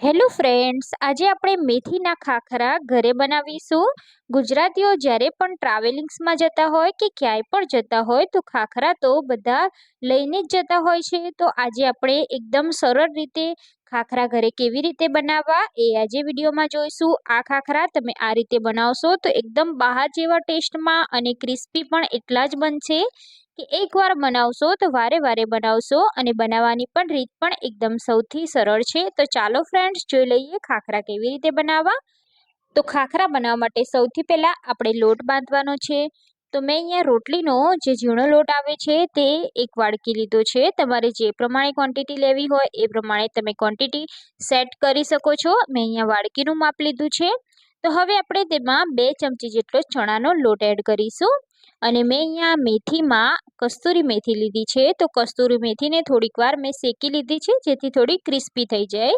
Hello friends આજે આપણે મેથીના ખાખરા ઘરે બનાવીશું. ગુજરાતીઓ જ્યારે પણ ટ્રાવેલિંગ્સમાં જતા હોય કે ક્યાંય પણ જતા હોય તો ખાખરા તો બધા લઈને જ જતા હોય છે. તો આજે આપણે એકદમ સરળ રીતે ખાખરા ઘરે કેવી રીતે બનાવવા એ આજે વિડીયોમાં જોઈશું. આ ખાખરા તમે આ રીતે બનાવશો તો એકદમ બહાર જેવા ટેસ્ટમાં અને ક્રિસ્પી પણ એટલા જ બનશે. કે એકવાર બનાવશો તો વારે વારે બનાવશો અને બનાવવાની પણ રીત પણ એકદમ સૌથી સરળ છે. તો ચાલો ફ્રેન્ડ્સ જોઈ લઈએ ખાખરા કેવી રીતે બનાવવા. તો ખાખરા બનાવવા માટે સૌથી પહેલાં આપણે લોટ બાંધવાનો છે. તો મેં અહીંયા રોટલીનો જે ઝીણો લોટ આવે છે તે એક વાડકી લીધો છે. તમારે જે પ્રમાણે ક્વોન્ટિટી લેવી હોય એ પ્રમાણે તમે ક્વોન્ટિટી સેટ કરી શકો છો. મેં અહીંયા વાડકીનું માપ લીધું છે. તો હવે આપણે તેમાં બે ચમચી જેટલો ચણાનો લોટ એડ કરીશું. અને મેં અહીંયા મેથીમાં કસ્તુરી મેથી લીધી છે. તો કસ્તુરી મેથીને થોડીક વાર મેં શેકી લીધી છે, જેથી થોડી ક્રિસ્પી થઈ જાય.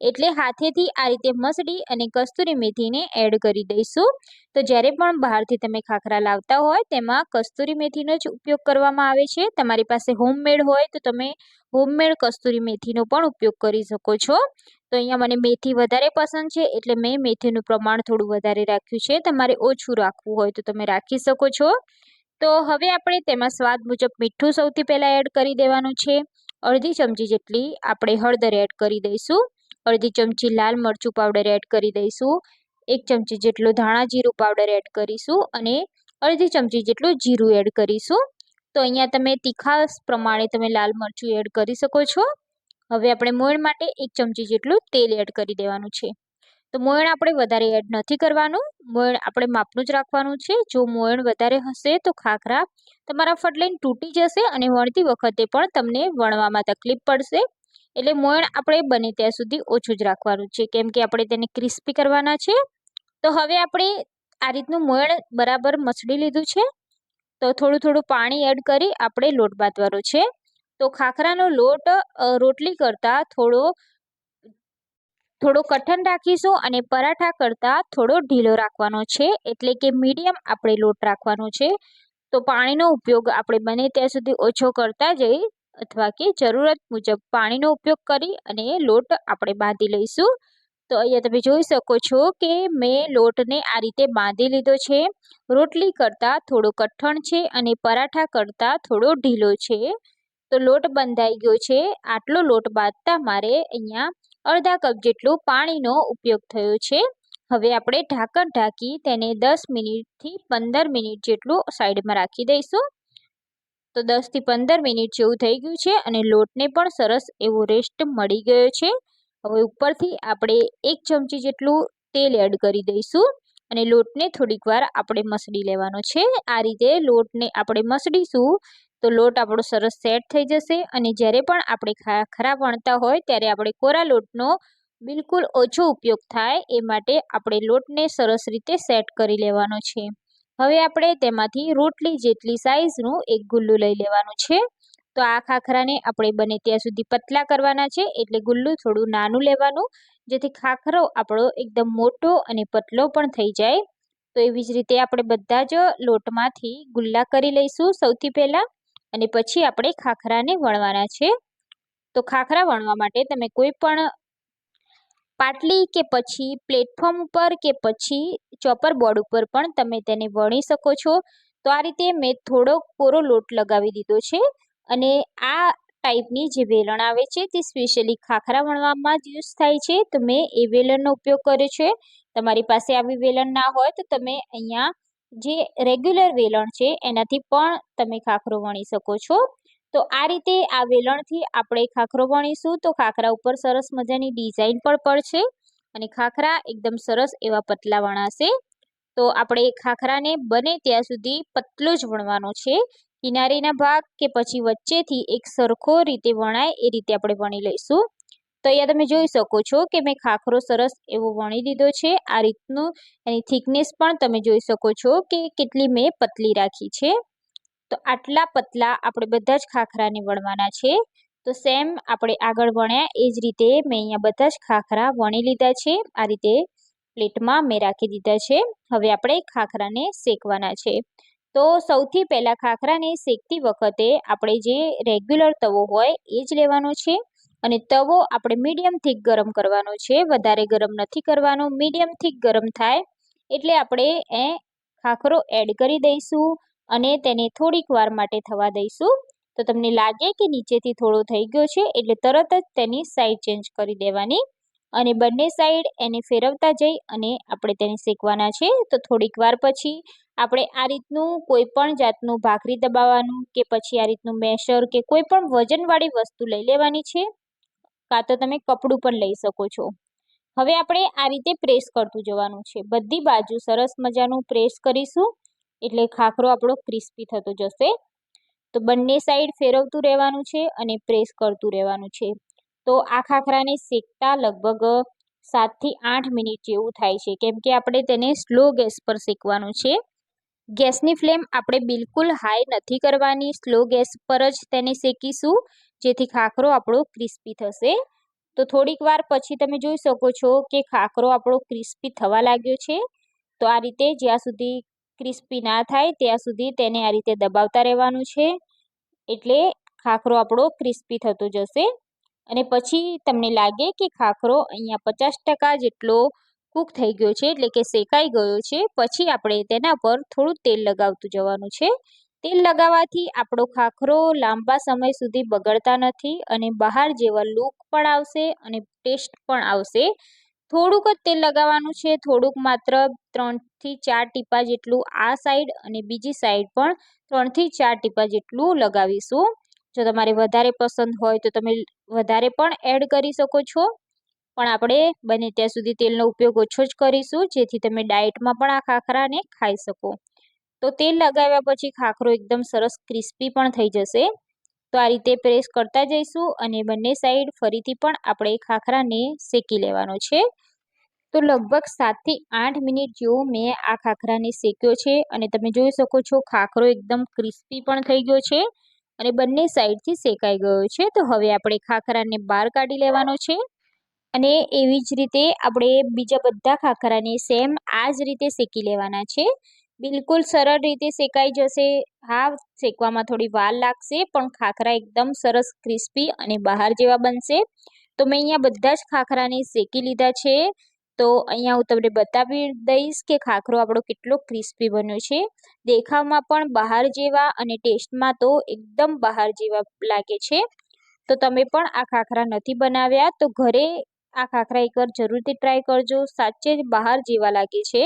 એટલે હાથેથી આ રીતે મસળી અને કસ્તુરી મેથીને એડ કરી દઈશું. તો જ્યારે પણ બહારથી તમે ખાખરા લાવતા હોય, તેમાં કસ્તુરી મેથીનો જ ઉપયોગ કરવામાં આવે છે. તમારી પાસે હોમમેડ હોય, તો તમે હોમમેડ કસ્તુરી મેથીનો પણ ઉપયોગ કરી શકો છો. તો અહીંયા મને મેથી વધારે પસંદ છે, એટલે મેં મેથીનું પ્રમાણ થોડું વધારે રાખ્યું છે. તમારે ઓછું રાખવું હોય, તો તમે રાખી શકો છો. તો હવે આપણે તેમાં સ્વાદ મુજબ મીઠું સૌથી પહેલાં એડ કરી દેવાનું છે. અડધી ચમચી જેટલી આપણે હળદર એડ કરી દઈશું. અડધી ચમચી લાલ મરચું પાવડર એડ કરી દઈશું. એક ચમચી જેટલું ધાણા જીરું પાવડર એડ કરીશું અને અડધી ચમચી જેટલું જીરું એડ કરીશું. તો અહીંયા તમે તીખા પ્રમાણે તમે લાલ મરચું એડ કરી શકો છો. હવે આપણે મોયણ માટે એક ચમચી જેટલું તેલ એડ કરી દેવાનું છે. તો મોયણ આપણે વધારે એડ નથી કરવાનું. મોયણ આપણે માપનું જ રાખવાનું છે. જો મોયણ વધારે હશે તો ખાખરા તમારા ફટલાઈન તૂટી જશે અને વણતી વખતે પણ તમને વણવામાં તકલીફ પડશે. એટલે મોયણ આપણે બને ત્યાં સુધી ઓછું જ રાખવાનું છે. કેમ કે આપણે તેને ક્રિસ્પી કરવાના છે. તો હવે આપણે આ રીતનું મોયણ બરાબર મસળી લીધું છે. તો થોડું થોડું પાણી એડ કરી આપણે લોટ બાંધવાનો છે. તો ખાખરાનો લોટ રોટલી કરતાં થોડો થોડો કઠણ રાખીશું અને પરાઠા કરતાં થોડો ઢીલો રાખવાનો છે. એટલે કે મીડિયમ આપણે લોટ રાખવાનો છે. તો પાણીનો ઉપયોગ આપણે બને ત્યાં સુધી ઓછો કરતા જઈ અથવા કે જરૂરત મુજબ પાણીનો ઉપયોગ કરી અને લોટ આપણે બાંધી લઈશું. તો અહીંયા તમે જોઈ શકો છો કે મેં લોટને આ રીતે બાંધી લીધો છે. રોટલી કરતાં થોડો કઠણ છે અને પરાઠા કરતાં થોડો ઢીલો છે. તો લોટ બંધાઈ ગયો છે. આટલો લોટ બાંધતા મારે અહીંયા અડધા કપ જેટલું પાણીનો ઉપયોગ થયો છે. હવે આપણે ઢાંકણ ઢાંકી તેને દસ મિનિટથી પંદર મિનિટ જેટલું સાઈડમાં રાખી દઈશું. તો દસથી પંદર મિનિટ જેવું થઈ ગયું છે અને લોટને પણ સરસ એવો રેસ્ટ મળી ગયો છે. હવે ઉપરથી આપણે એક ચમચી જેટલું તેલ એડ કરી દઈશું અને લોટને થોડીક વાર આપણે મસળી લેવાનો છે. આ રીતે લોટને આપણે મસળીશું તો લોટ આપણો સરસ સેટ થઈ જશે અને જ્યારે પણ આપણે ખાખરા વણતા હોય ત્યારે આપણે કોરા લોટનો બિલકુલ ઓછો ઉપયોગ થાય એ માટે આપણે લોટને સરસ રીતે સેટ કરી લેવાનો છે. હવે આપણે તેમાંથી રોટલી જેટલી સાઇઝનું એક ગુલ્લું લઈ લેવાનું છે. તો આ ખાખરાને આપણે બને ત્યાં સુધી પતલા કરવાના છે. એટલે ગુલ્લું થોડું નાનું લેવાનું, જેથી ખાખરો આપણો એકદમ મોટો અને પતલો પણ થઈ જાય. તો એવી જ રીતે આપણે બધા જ લોટમાંથી ગુલ્લા કરી લઈશું સૌથી પહેલાં, અને પછી આપણે ખાખરાને વણવાના છે. તો ખાખરા વણવા માટે તમે કોઈ પણ પાટલી કે પછી પ્લેટફોર્મ ઉપર કે પછી ચોપર બોર્ડ ઉપર પણ તમે તેને વણી શકો છો. તો આ રીતે મેં થોડો કોરો લોટ લગાવી દીધો છે અને આ ટાઈપની જે વેલણ આવે છે તે સ્પેશિયલી ખાખરા વણવામાં જ યુઝ થાય છે. તો મેં એ વેલણનો ઉપયોગ કર્યો છે. તમારી પાસે આવી વેલણ ના હોય તો તમે અહીંયા જે રેગ્યુલર વેલણ છે એનાથી પણ તમે ખાખરો વણી શકો છો. તો આ રીતે આ વેલણથી આપણે ખાખરો વણીશું. તો ખાખરા ઉપર સરસ મજાની ડિઝાઇન પણ પડશે અને ખાખરા એકદમ સરસ એવા પતલા વણાશે. તો આપણે ખાખરાને બને ત્યાં સુધી પતલો જ વણવાનો છે. કિનારીના ભાગ કે પછી વચ્ચેથી એક સરખો રીતે વણાય એ રીતે આપણે વણી લઈશું. તો અહીંયા તમે જોઈ શકો છો કે મેં ખાખરો સરસ એવો વણી દીધો છે. આ રીતનું એની થિકનેસ પણ તમે જોઈ શકો છો કે કેટલી મેં પતલી રાખી છે. તો આટલા પતલા આપણે બધા જ ખાખરાને વણવાના છે. તો સેમ આપણે આગળ વણ્યા, એ જ રીતે મેં અહીંયા બધા જ ખાખરા વણી લીધા છે. આ રીતે પ્લેટમાં મેં રાખી દીધા છે. હવે આપણે ખાખરાને શેકવાના છે. તો સૌથી પહેલાં ખાખરાને શેકતી વખતે આપણે જે રેગ્યુલર તવો હોય, એ જ લેવાનો છે. અને તવો આપણે મીડિયમ થીક ગરમ કરવાનો છે. વધારે ગરમ નથી કરવાનો. મીડિયમ થીક ગરમ થાય એટલે આપણે એ ખાખરો એડ કરી દઈશું. અને તેને થોડીક વાર માટે થવા દઈશું. તો તમને લાગે કે નીચેથી થોડો થઈ ગયો છે, એટલે તરત જ તેની સાઈડ ચેન્જ કરી દેવાની. અને બંને સાઈડ એને ફેરવતા જઈ અને આપણે તેને શેકવાના છે. તો થોડીક વાર પછી આપણે આ રીતનું કોઈ પણ જાતનું ભાખરી દબાવવાનું કે પછી આ રીતનું મેશર કે કોઈ પણ વજનવાળી વસ્તુ લઈ લેવાની છે, કાં તો તમે કપડું પણ લઈ શકો છો. હવે આપણે આ રીતે પ્રેસ કરતું જવાનું છે. બધી બાજુ સરસ મજાનું પ્રેસ કરીશું. એટલે ખાખરો આપણો ક્રિસ્પી થતો જશે. તો બંને સાઈડ ફેરવતું રહેવાનું છે અને પ્રેસ કરતું રહેવાનું છે. તો આ ખાખરાને શેકતા લગભગ સાતથી આઠ મિનિટ જેવું થાય છે. કેમ કે આપણે તેને સ્લો ગેસ પર શેકવાનું છે. ગેસની ફ્લેમ આપણે બિલકુલ હાઈ નથી કરવાની. સ્લો ગેસ પર જ તેને શેકીશું, જેથી ખાખરો આપણો ક્રિસ્પી થશે. તો થોડીક વાર પછી તમે જોઈ શકો છો કે ખાખરો આપણો ક્રિસ્પી થવા લાગ્યો છે. તો આ રીતે જ્યાં સુધી ક્રિસ્પી ના થાય ત્યાં સુધી તેને આ રીતે દબાવતા રહેવાનું છે. એટલે ખાખરો આપણો ક્રિસ્પી થતો જશે. અને પછી તમને લાગે કે ખાખરો અહીંયા પચાસ ટકા જેટલો કૂક થઈ ગયો છે, એટલે કે શેકાઈ ગયો છે. પછી આપણે તેના પર થોડું તેલ લગાવતું જવાનું છે. તેલ લગાવવાથી આપણો ખાખરો લાંબા સમય સુધી બગડતા નથી અને બહાર જેવા લુક પણ આવશે અને ટેસ્ટ પણ આવશે. થોડુંક જ તેલ લગાવવાનું છે. થોડુંક માત્ર ત્રણથી ચાર ટીપા જેટલું આ સાઈડ અને બીજી સાઈડ પણ ત્રણથી ચાર ટીપા જેટલું લગાવીશું. જો તમારે વધારે પસંદ હોય તો તમે વધારે પણ એડ કરી શકો છો. પણ આપણે બને ત્યાં સુધી તેલનો ઉપયોગ ઓછો જ કરીશું, જેથી તમે ડાયટમાં પણ આ ખાખરાને ખાઈ શકો. તો તેલ લગાવ્યા પછી ખાખરો એકદમ સરસ ક્રિસ્પી પણ થઈ જશે. તો આ રીતે પ્રેસ કરતા જઈશું અને બંને સાઈડ ફરીથી પણ આપણે ખાખરાને શેકી લેવાનો છે. તો લગભગ સાતથી આઠ મિનિટ જેવો મેં આ ખાખરાને શેક્યો છે અને તમે જોઈ શકો છો ખાખરો એકદમ ક્રિસ્પી પણ થઈ ગયો છે અને બંને સાઈડથી શેકાઈ ગયો છે. તો હવે આપણે ખાખરાને બહાર કાઢી લેવાનો છે અને એવી જ રીતે આપણે બીજા બધા ખાખરાને સેમ આ જ રીતે શેકી લેવાના છે. બિલકુલ સરળ રીતે શેકાઈ જશે. હા, શેકવામાં થોડી વાર લાગશે, પણ ખાખરા એકદમ સરસ, ક્રિસ્પી અને બહાર જેવા બનશે. તો મેં અહીંયા બધા જ ખાખરાને શેકી લીધા છે. તો અહીંયા હું તમને બતાવી દઈશ કે ખાખરો આપણો કેટલો ક્રિસ્પી બન્યો છે. દેખાવમાં પણ બહાર જેવા અને ટેસ્ટમાં તો એકદમ બહાર જેવા લાગે છે. તો તમે પણ આ ખાખરા નથી બનાવ્યા, તો ઘરે આ ખાખરા એકવાર જરૂરથી ટ્રાય કરજો. સાચે જ બહાર જેવા લાગે છે.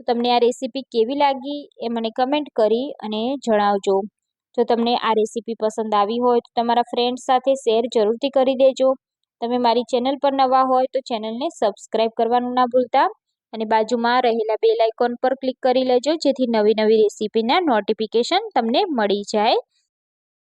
તો તમને આ રેસીપી કેવી લાગી એ મને કમેન્ટ કરી અને જણાવજો. જો તમને આ રેસીપી પસંદ આવી હોય તો તમારા ફ્રેન્ડ સાથે શેર જરૂરથી કરી દેજો. તમે મારી ચેનલ પર નવા હોય તો ચેનલને સબસ્ક્રાઈબ કરવાનું ના ભૂલતા અને બાજુમાં રહેલા બેલ આઇકોન પર ક્લિક કરી લેજો જેથી નવી નવી રેસીપીના નોટિફિકેશન તમને મળી જાય.